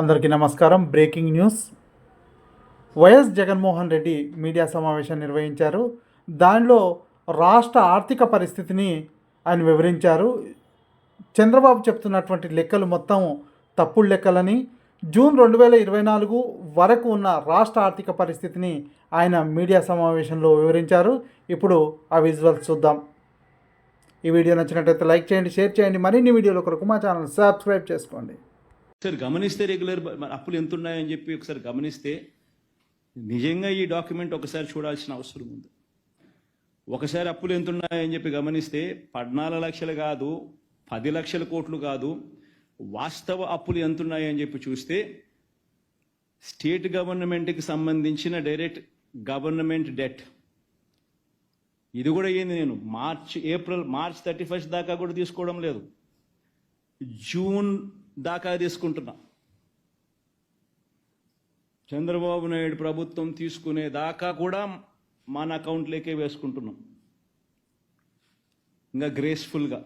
అందరికీ నమస్కారం. Breaking news. YS Jaganmohan Reddy media సమావేశం నిర్వహించారు. దానిలో రాష్ట్ర ఆర్థిక పరిస్థితిని ఆయన వివరించారు. చంద్రబాబు చెప్తున్నటువంటి లెక్కలు మొత్తం తప్పుడు లెక్కలని జూన్ రెండు వేల ఇరవై నాలుగు వరకు ఉన్న రాష్ట్ర ఆర్థిక పరిస్థితిని ఆయన మీడియా సమావేశంలో వివరించారు. ఇప్పుడు ఆ విజువల్స్ చూద్దాం. ఈ వీడియో నచ్చినట్లయితే లైక్ చేయండి షేర్ చేయండి. మరిన్ని వీడియోల కొరకు మా ఛానల్ సబ్స్క్రైబ్ చేసుకోండి. ఒకసారి గమనిస్తే రెగ్యులర్ అప్పులు ఎంత ఉన్నాయని చెప్పి ఒకసారి గమనిస్తే నిజంగా ఈ డాక్యుమెంట్ ఒకసారి చూడాల్సిన అవసరం ఉంది. ఒకసారి అప్పులు ఎంత ఉన్నాయని చెప్పి గమనిస్తే పద్నాలుగు లక్షలు కాదు పది లక్షల కోట్లు కాదు వాస్తవ అప్పులు ఎంత ఉన్నాయని చెప్పి చూస్తే స్టేట్ గవర్నమెంట్కి సంబంధించిన డైరెక్ట్ గవర్నమెంట్ డెట్. ఇది కూడా ఏంది నేను March April March thirty first దాకా కూడా తీసుకోవడం లేదు. జూన్ దాకా తీసుకుంటున్నా. చంద్రబాబు నాయుడు ప్రభుత్వం తీసుకునే దాకా కూడా మన అకౌంట్లోకే వేసుకుంటున్నాం. ఇంకా గ్రేస్ఫుల్గా.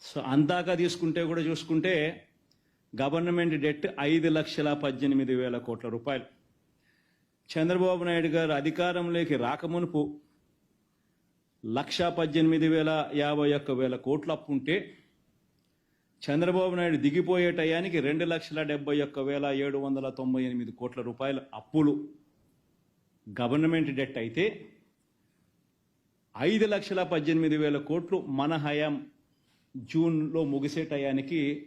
సో అందాక తీసుకుంటే కూడా చూసుకుంటే గవర్నమెంట్ డెట్ ఐదు లక్షల పద్దెనిమిది వేల కోట్ల రూపాయలు. చంద్రబాబు నాయుడు గారు అధికారంలోకి రాకమునుపు లక్ష పద్దెనిమిది వేల యాభై ఒక్క వేల కోట్ల అప్పు ఉంటే చంద్రబాబు నాయుడు దిగిపోయే టయానికి రెండు లక్షల డెబ్బై ఒక్క వేల ఏడు వందల తొంభై ఎనిమిది కోట్ల రూపాయల అప్పులు. గవర్నమెంట్ డెట్ అయితే ఐదు లక్షల పద్దెనిమిది వేల కోట్లు మన హయాం జూన్లో ముగిసే టయానికి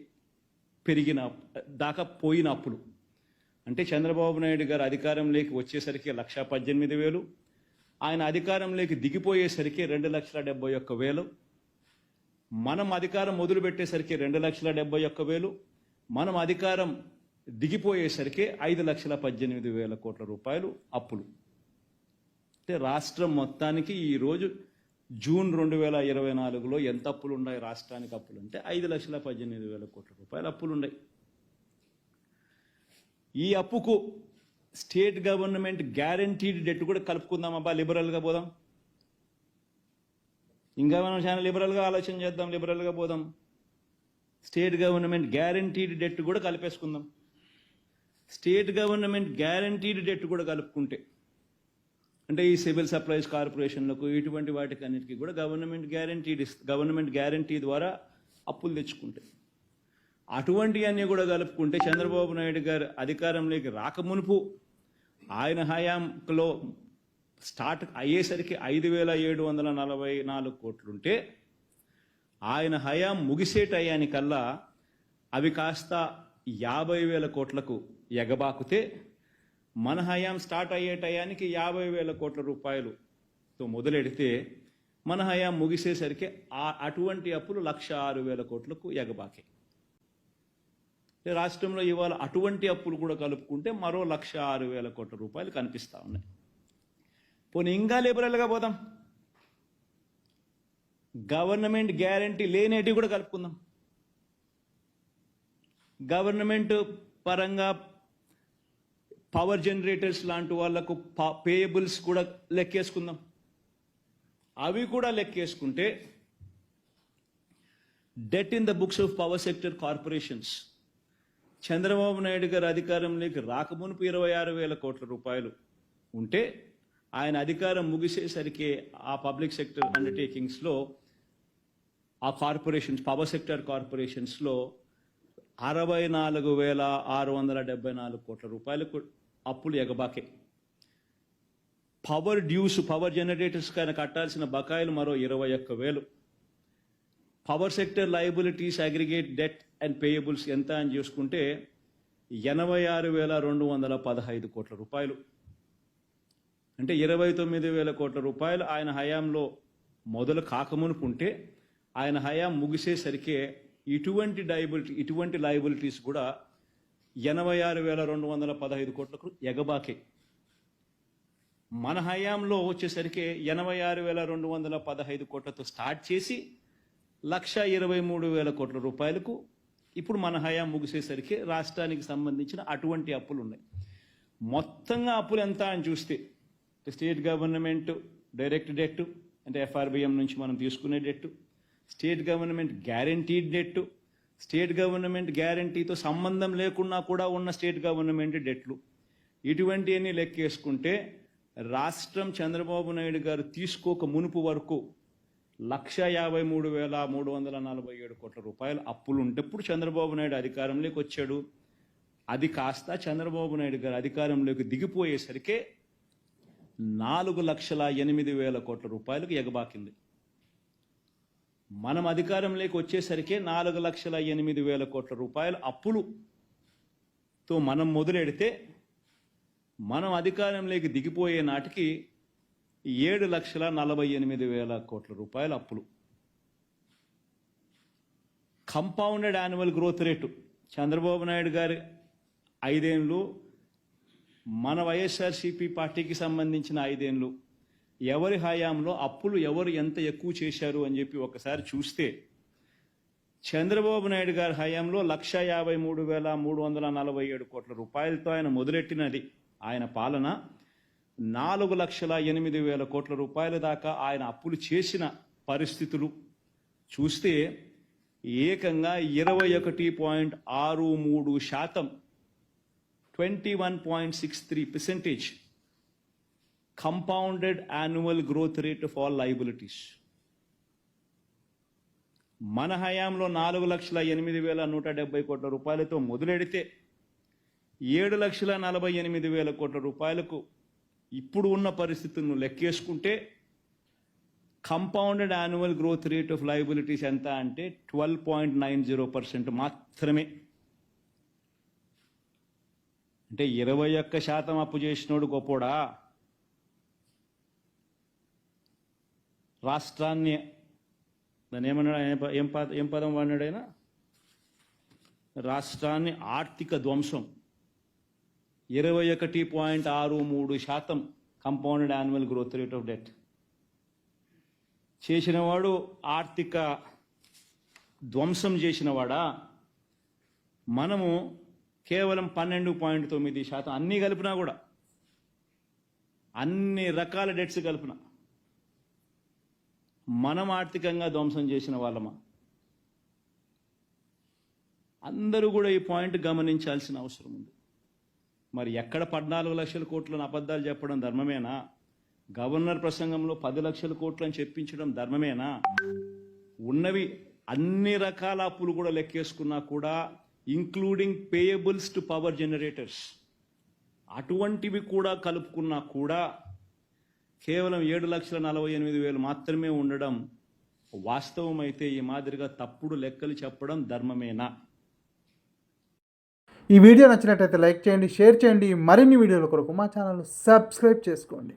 పెరిగిన దాకా పోయిన అప్పులు. అంటే చంద్రబాబు నాయుడు గారు అధికారంలోకి వచ్చేసరికి లక్ష పద్దెనిమిది వేలు ఆయన అధికారంలోకి దిగిపోయేసరికి రెండు లక్షల డెబ్బై ఒక్క వేలు మనం అధికారం మొదలుపెట్టేసరికి రెండు లక్షల డెబ్బై ఒక్క వేలు మనం అధికారం దిగిపోయేసరికి ఐదు లక్షల పద్దెనిమిది వేల కోట్ల రూపాయలు అప్పులు. అంటే రాష్ట్రం మొత్తానికి ఈరోజు జూన్ రెండు వేల ఇరవై నాలుగులో ఎంత అప్పులు ఉన్నాయి రాష్ట్రానికి అప్పులు అంటే ఐదు లక్షల పద్దెనిమిది వేల కోట్ల రూపాయలు అప్పులు ఉన్నాయి ఈ అప్పుకు స్టేట్ గవర్నమెంట్ గ్యారంటీడ్ డెట్ కూడా కలుపుకుందామబ్బా లిబరల్గా పోదాం. ఇంకా మనం చాలా లిబరల్గా ఆలోచన చేద్దాం లిబరల్గా పోదాం. స్టేట్ గవర్నమెంట్ గ్యారంటీడ్ డెట్ కూడా కలిపేసుకుందాం. స్టేట్ గవర్నమెంట్ గ్యారంటీడ్ డెట్ కూడా కలుపుకుంటే అంటే ఈ సివిల్ సప్లైస్ కార్పొరేషన్లకు ఇటువంటి వాటికి అన్నిటికీ కూడా గవర్నమెంట్ గ్యారంటీడ్ గవర్నమెంట్ గ్యారంటీ ద్వారా అప్పులు తెచ్చుకుంటే. అటువంటివన్నీ కూడా కలుపుకుంటే చంద్రబాబు నాయుడు గారు అధికారంలోకి రాకమునుపు ఆయన హయాంలో స్టార్ట్ అయ్యేసరికి ఐదు వేల ఏడు వందల నలభై నాలుగు కోట్లుంటే ఆయన హయాం ముగిసే టయానికల్లా అవి కాస్త యాభై వేల కోట్లకు ఎగబాకుతే మన హయాం స్టార్ట్ అయ్యే టయానికి యాభై వేల కోట్ల రూపాయలుతో మొదలెడితే మన హయాం ముగిసేసరికి ఆ అటువంటి అప్పులు లక్ష ఆరు వేల కోట్లకు ఎగబాకే. రాష్ట్రంలో ఇవాళ అటువంటి అప్పులు కూడా కలుపుకుంటే మరో లక్ష ఆరు వేల కోట్ల రూపాయలు కనిపిస్తా ఉన్నాయి. పోనీ ఇంకా లిబరల్గా పోదాం. గవర్నమెంట్ గ్యారంటీ లేనేటివి కూడా కలుపుకుందాం. గవర్నమెంట్ పరంగా పవర్ జనరేటర్స్ లాంటి వాళ్ళకు పేయబుల్స్ కూడా లెక్కేసుకుందాం. అవి కూడా లెక్కేసుకుంటే debt in the books of power sector corporations. Chandrababu Naidu garu అధికారంలోకి రాకమునుపు ఇరవై ఆరు వేల కోట్ల రూపాయలు ఉంటే ఆయన అధికారం ముగిసేసరికి ఆ పబ్లిక్ సెక్టర్ అండర్టేకింగ్స్లో ఆ కార్పొరేషన్స్ పవర్ సెక్టర్ కార్పొరేషన్స్లో అరవై నాలుగు వేల ఆరు వందల డెబ్బై నాలుగు కోట్ల రూపాయలకు అప్పులు ఎగబాకే. పవర్ డ్యూస్ పవర్ జనరేటర్స్ కైనా కట్టాల్సిన బకాయిలు మరో ఇరవై ఒక్క వేలు. Power sector liabilities aggregate debt and payables ఎంత అని చూసుకుంటే ఎనభై ఆరు వేల రెండు వందల పదహైదు కోట్ల రూపాయలు. అంటే ఇరవై తొమ్మిది వేల కోట్ల రూపాయలు ఆయన హయాంలో మొదలు కాకమునుపు ఉంటే ఆయన హయాం ముగిసేసరికి ఇటువంటి డైబిలిటీ ఇటువంటి లయబిలిటీస్ కూడా ఎనభై ఆరు వేల రెండు వందల పదహైదు కోట్లకు ఎగబాకే. మన హయాంలో వచ్చేసరికి ఎనభై ఆరు వేల రెండు వందల పదహైదు కోట్లతో స్టార్ట్ చేసి లక్ష ఇరవై మూడు వేల కోట్ల రూపాయలకు ఇప్పుడు మన హయాం ముగిసేసరికి రాష్ట్రానికి సంబంధించిన అటువంటి అప్పులు ఉన్నాయి మొత్తంగా అప్పులు ఎంత అని చూస్తే స్టేట్ గవర్నమెంట్ డైరెక్ట్ డెట్ అంటే ఎఫ్ఆర్బిఎం నుంచి మనం తీసుకునే debt state government guaranteed debt state government గ్యారంటీతో సంబంధం లేకున్నా కూడా ఉన్న స్టేట్ గవర్నమెంట్ డెట్లు. ఇటువంటివన్నీ లెక్కేసుకుంటే రాష్ట్రం చంద్రబాబు నాయుడు గారు తీసుకోక మునుపు వరకు లక్ష యాభై మూడు వేల మూడు వందల నలభై ఏడు కోట్ల రూపాయలు అప్పులు ఉంటప్పుడు చంద్రబాబు నాయుడు అధికారంలోకి వచ్చాడు. అది కాస్త చంద్రబాబు నాయుడు గారు అధికారంలోకి దిగిపోయేసరికే నాలుగు లక్షల ఎనిమిది వేల కోట్ల రూపాయలకు ఎగబాకింది. మనం అధికారంలోకి వచ్చేసరికి నాలుగు లక్షల ఎనిమిది వేల కోట్ల రూపాయల అప్పులుతో మనం మొదలెడితే మనం అధికారంలోకి దిగిపోయే నాటికి ఏడు లక్షల నలభై ఎనిమిది వేల కోట్ల రూపాయల అప్పులు. Compounded annual growth rate. Chandrababu Naidu గారి ఐదేళ్ళు మన వైఎస్ఆర్సీపీ పార్టీకి సంబంధించిన ఐదేళ్ళు ఎవరి హయాంలో అప్పులు ఎవరు ఎంత ఎక్కువ చేశారు అని చెప్పి ఒకసారి చూస్తే చంద్రబాబు నాయుడు గారి హయాంలో లక్ష యాభై మూడు వేల మూడు వందల నలభై ఏడు కోట్ల రూపాయలతో ఆయన మొదలెట్టినది ఆయన పాలన. నాలుగు లక్షల ఎనిమిది వేల కోట్ల రూపాయల దాకా ఆయన అప్పులు చేసిన పరిస్థితులు చూస్తే ఏకంగా ఇరవై ఒకటి పాయింట్ ఆరు మూడు శాతం twenty one point six three percentage compounded annual growth rate of all liabilities మన హయాంలో నాలుగు లక్షల ఎనిమిది వేల నూట డెబ్బై కోట్ల రూపాయలతో మొదలెడితే ఏడు లక్షల నలభై ఎనిమిది వేల కోట్ల రూపాయలకు ఇప్పుడు ఉన్న పరిస్థితులను లెక్కేసుకుంటే compounded annual growth rate of liabilities ఎంత అంటే twelve point nine zero percent మాత్రమే. అంటే ఇరవై ఒక్క శాతం అప్పు చేసినోడు గొప్పోడా? రాష్ట్రాన్ని దాన్ని ఏమన్నాడు? ఏం పద ఏం పదం వాడినాడైనా రాష్ట్రాన్ని ఆర్థిక ధ్వంసం. ఇరవై ఒకటి పాయింట్ ఆరు మూడు శాతం compounded annual growth rate of debt చేసినవాడు ఆర్థిక ధ్వంసం చేసినవాడా? మనము కేవలం పన్నెండు పాయింట్ తొమ్మిది శాతం అన్నీ కలిపినా కూడా అన్ని రకాల డెట్స్ కలిపిన మనం ఆర్థికంగా ధ్వంసం చేసిన వాళ్ళమా? అందరూ కూడా ఈ పాయింట్ గమనించాల్సిన అవసరం ఉంది. మరి ఎక్కడ పద్నాలుగు లక్షల కోట్లను అబద్ధాలు చెప్పడం ధర్మమేనా? గవర్నర్ ప్రసంగంలో పది లక్షల కోట్లను చెప్పించడం ధర్మమేనా? ఉన్నవి అన్ని రకాల అప్పులు కూడా లెక్కేసుకున్నా కూడా including payables to power generators అటువంటివి కూడా కలుపుకున్నా కూడా కేవలం ఏడు లక్షల నలభై ఎనిమిది వేలు మాత్రమే ఉండడం వాస్తవమైతే ఈ మాదిరిగా తప్పుడు లెక్కలు చెప్పడం ధర్మమేనా? ఈ వీడియో నచ్చినట్టయితే లైక్ చేయండి షేర్ చేయండి. మరిన్ని వీడియోల కొరకు మా ఛానల్ సబ్స్క్రైబ్ చేసుకోండి.